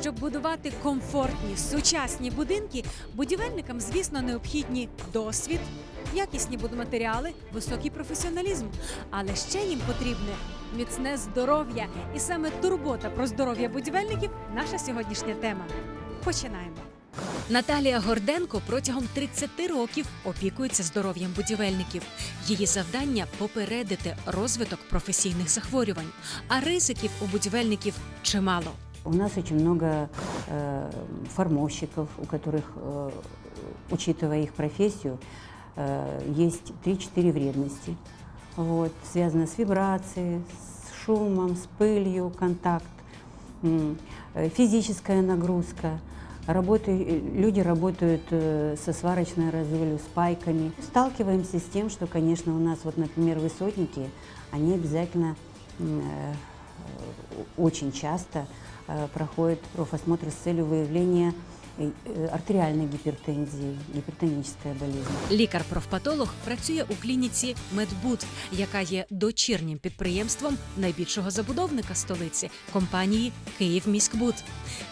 Щоб будувати комфортні сучасні будинки, будівельникам, звісно, необхідні досвід, якісні будматеріали, високий професіоналізм. Але ще їм потрібне міцне здоров'я. І саме турбота про здоров'я будівельників наша сьогоднішня тема. Починаємо. Наталія Горденко протягом 30 років опікується здоров'ям будівельників. Її завдання попередити розвиток професійних захворювань, а ризиків у будівельників чимало. У нас очень много э, формовщиков, у которых, э, учитывая их профессию, э, есть 3-4 вредности. Вот, связано с вибрацией, с шумом, с пылью, контакт, э, физическая нагрузка. Работы, э, люди работают э, со сварочной разолью, с пайками. Сталкиваемся с тем, что, конечно, у нас, вот, например, высотники, они обязательно э, очень часто проходит профосмотр с целью выявления э, артериальной гипертензии, гипертоническая болезнь. Лікар-профпатолог працює у клініці Медбуд, яка є дочірнім підприємством найбільшого забудовника столиці компанії Київміськбуд.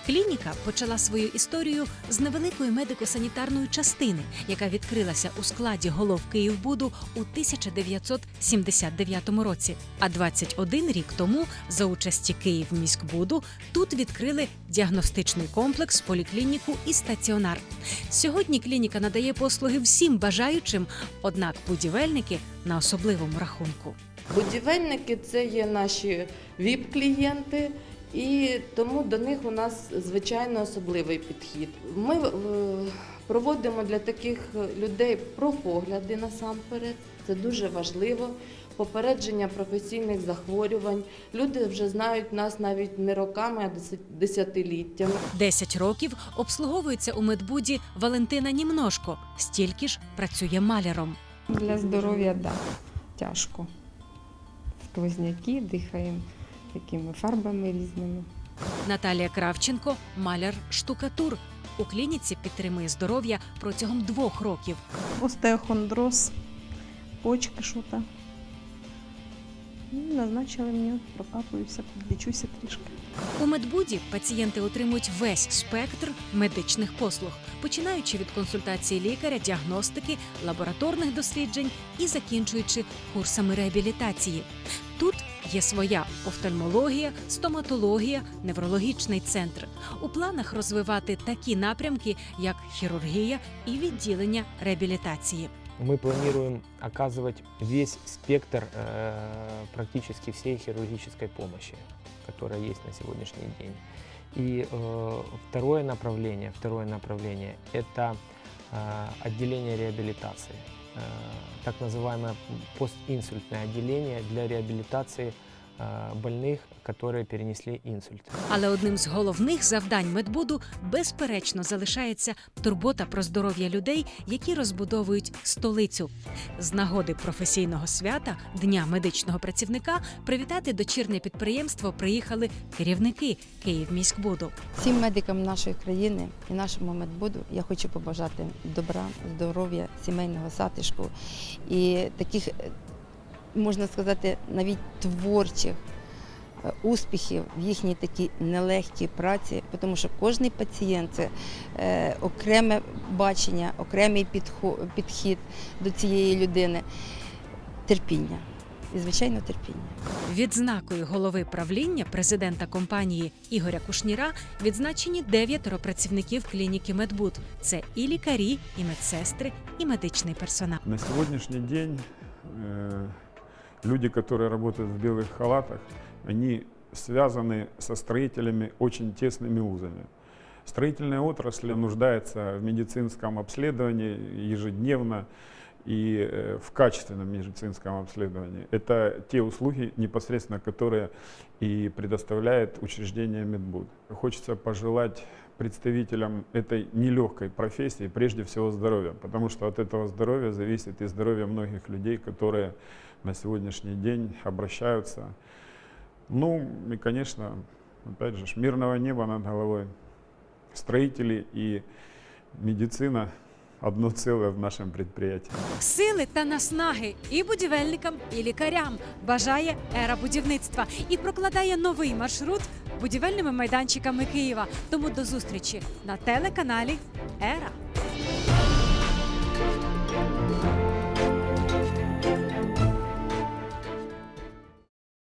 Клініка почала свою історію з невеликої медико-санітарної частини, яка відкрилася у складі голов Київбуду у 1979 році. А 21 рік тому, за участі Київміськбуду, тут відкрили діагностичний комплекс, поліклініку і стаціонар. Сьогодні клініка надає послуги всім бажаючим, однак будівельники на особливому рахунку. Будівельники це є наші ВІП-клієнти, і тому до них у нас звичайно особливий підхід. Ми е, проводимо для таких людей профогляди насамперед. Це дуже важливо. Попередження професійних захворювань. Люди вже знають нас навіть не роками, а десят- десятиліттями. 10 років обслуговується у медбуді Валентина Німножко, стільки ж працює маляром. Для здоров'я да, тяжко. Сквозняки, дихаємо такими фарбами різними. Наталія Кравченко маляр штукатур. У клініці підтримує здоров'я протягом двох років. остеохондроз, почки що-то. Ну, Назначили мені, прокапуюся, підлічуся трішки. У медбуді пацієнти отримують весь спектр медичних послуг, починаючи від консультації лікаря, діагностики, лабораторних досліджень і закінчуючи курсами реабілітації. Тут є своя офтальмологія, стоматологія, неврологічний центр. У планах розвивати такі напрямки, як хірургія і відділення реабілітації. мы планируем оказывать весь спектр э, практически всей хирургической помощи, которая есть на сегодняшний день. И э, второе направление, второе направление – это э, отделение реабилитации, Э, так называемое постинсультное отделение для реабилитации э, больных, которые перенесли инсульт. Але одним з головних завдань медбуду безперечно залишається турбота про здоров'я людей, які розбудовують столицю. З нагоди професійного свята Дня медичного працівника привітати дочірнє підприємство приїхали керівники Київміськбуду. Всім медикам нашої країни і нашому медбуду я хочу побажати добра, здоров'я, сімейного затишку і таких, е, можна сказати, навіть творчих е, успіхів в їхній такій нелегкій праці, тому що кожен пацієнт це е, окреме бачення, окремий підхід до цієї людини, терпіння і, звичайно, терпіння. Відзнакою голови правління президента компанії Ігоря Кушніра відзначені дев'ятеро працівників клініки Медбуд. Це і лікарі, і медсестри, і медичний персонал. На сегодняшний день э, люди, которые работают в белых халатах, они связаны со строителями очень тесными узами. Строительная отрасль нуждается в медицинском обследовании ежедневно и э, в качественном медицинском обследовании. Это те услуги, непосредственно которые и предоставляет учреждение Медбуд. Хочется пожелать представителям этой нелегкой профессии прежде всего здоровья, потому что от этого здоровья зависит и здоровье многих людей, которые на сегодняшний день обращаются. Ну и, конечно, опять же, мирного неба над головой. Строители и медицина одно целое в нашем предприятии. Сили та наснаги і будівельникам, і лікарям бажає ера будівництва і прокладає новий маршрут будівельними майданчиками Києва. Тому до зустрічі на телеканалі Ера.